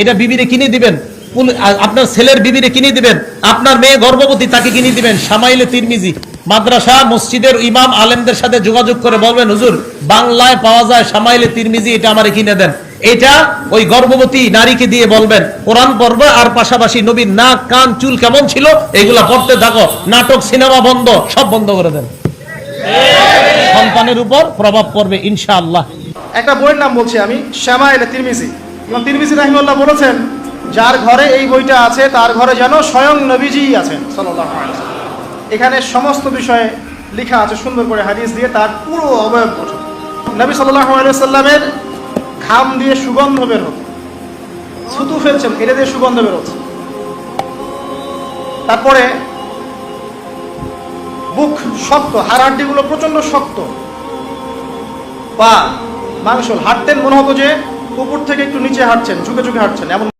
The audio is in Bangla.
এটা বিবিরে কিনে দিবেন। আপনার ছেলের বিবিরে কিনে দিবেন। আপনার মেয়ে গর্ভবতী, তাকে কিনে দিবেন। সামাইলে তিরমিজি। মাদ্রাসা, মসজিদের ইমাম আলেমদের সাথে যোগাযোগ করে বলবেন, হুজুর, বাংলায় পাওয়া যায় সামাইলে তিরমিজি, এটা আমারে কিনে দেন। এটা ওই গর্ভবতী নারীকে দিয়ে বলবেন, কোরআন পড়বে, আর পাশাপাশি নবীর নাক, কান, চুল কেমন ছিল, এগুলা পড়তে থাকো। নাটক, সিনেমা বন্ধ, সব বন্ধ করে দেন। সন্তানের উপর প্রভাব পড়বে, ইনশাআল্লাহ। একটা বইয়ের নাম বলছি আমি শ্যামা এলে তিরমিজি। এবং তিরমিজি রাহিমুল্লাহ বলেছেন, যার ঘরে এই বইটা আছে, তার ঘরে যেন স্বয়ং নবীজি আছেন। এখানে সমস্ত বিষয়ে লেখা আছে সুন্দর করে হাদিস দিয়ে, তার পুরো অবয়ব গঠন। নবী সাল্লামের ঘাম দিয়ে সুগন্ধ বের হতো। ছুতু ফেলছেন এটা দিয়ে সুগন্ধ বের হচ্ছে। তারপরে বুক শক্ত হাড়াড্ডিগুলো প্রচণ্ড শক্ত। পা, মাংস, হাঁটতেন, মনে হতো যে উপর থেকে একটু নিচে হাঁটছেন ঝুঁকে ঝুঁকে হাঁটছেন এমন